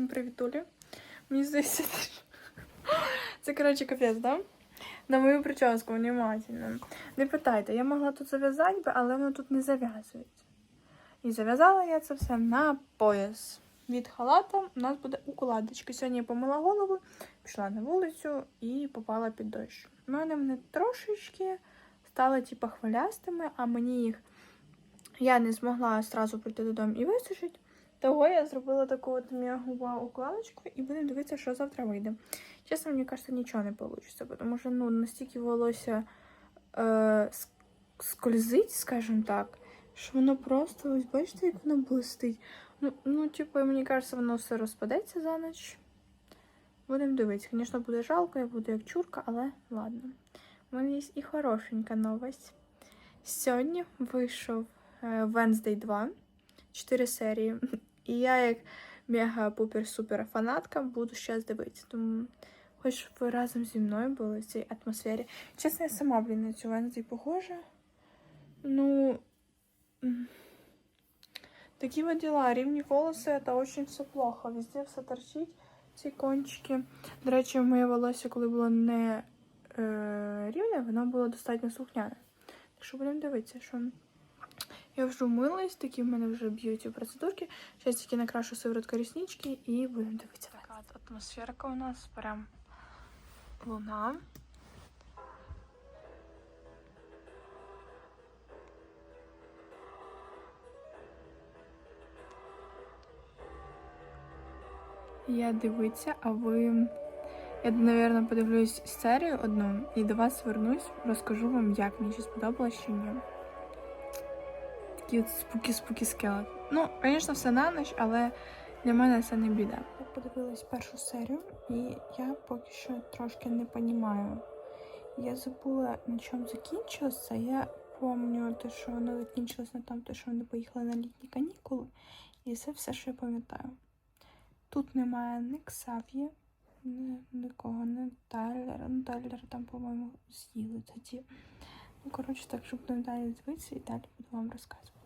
Всім привітулі. Мені здається, це коротше капець, да? На мою прическу внимательно. Не питайте, я могла тут зав'язати, би, але воно тут не зав'язується. І зав'язала я це все на пояс. Від халата у нас буде укладочка. Сьогодні я помила голову, пішла на вулицю і попала під дощ. У мене вони трошечки стали типу, хвилястими, а мені їх я не змогла одразу прийти додому і висушити. Того я зробила таку от м'ягу укладочку і будемо дивитися, що завтра вийде. Чесно, мені кажеться, нічого не вийде, тому що ну, настільки волосся е, скользить, скажімо так, що воно просто, ось бачите, як воно блистить. Ну, ну типу, мені кажеться, воно все розпадеться за ніч. Будемо дивитися. Звісно, буде жалко, я буду як чурка, але ладно. У мене є і хорошенька новость. Сьогодні вийшов е, Wednesday 2, 4 серії. І я, як мега-пупер-супер фанатка, буду зараз дивитися. Тому хоч щоб ви разом зі мною були в цій атмосфері. Чесно, я сама, блін, на цю Wednesday похожа. Ну. Такі вот дела. Рівні волоси это очень все плохо. Везде все торчить, ці кончики. До речі, моє волосся, коли було не е, рівне, воно було достатньо слухняне. Так що будемо дивитися, що. Я вже вмилась, такі в мене вже б'юті процедурки. Зараз тільки накрашу сиворотка реснички і будемо дивитися. Така атмосферка у нас прям луна. Я дивиться, а ви. Я, мабуть, подивлюсь серію одну і до вас вернусь, розкажу вам, як мені чи сподобалось чи ні. Такі от спуки-спуки скелет. Ну, звісно, все на ніч, але для мене це не біда. Я подивилась першу серію, і я поки що трошки не розумію. Я забула, на чому закінчилося. Я пам'ятаю, те, що воно закінчилось на тому, що вони поїхали на літні канікули. І це все, що я пам'ятаю. Тут немає ні Ксав'є, ні нікого, ні Тайлера. Ну, Тайлера там, по-моєму, з'їли тоді. Ну, коротше, так, щоб будемо далі дивитися і далі буду вам розказувати.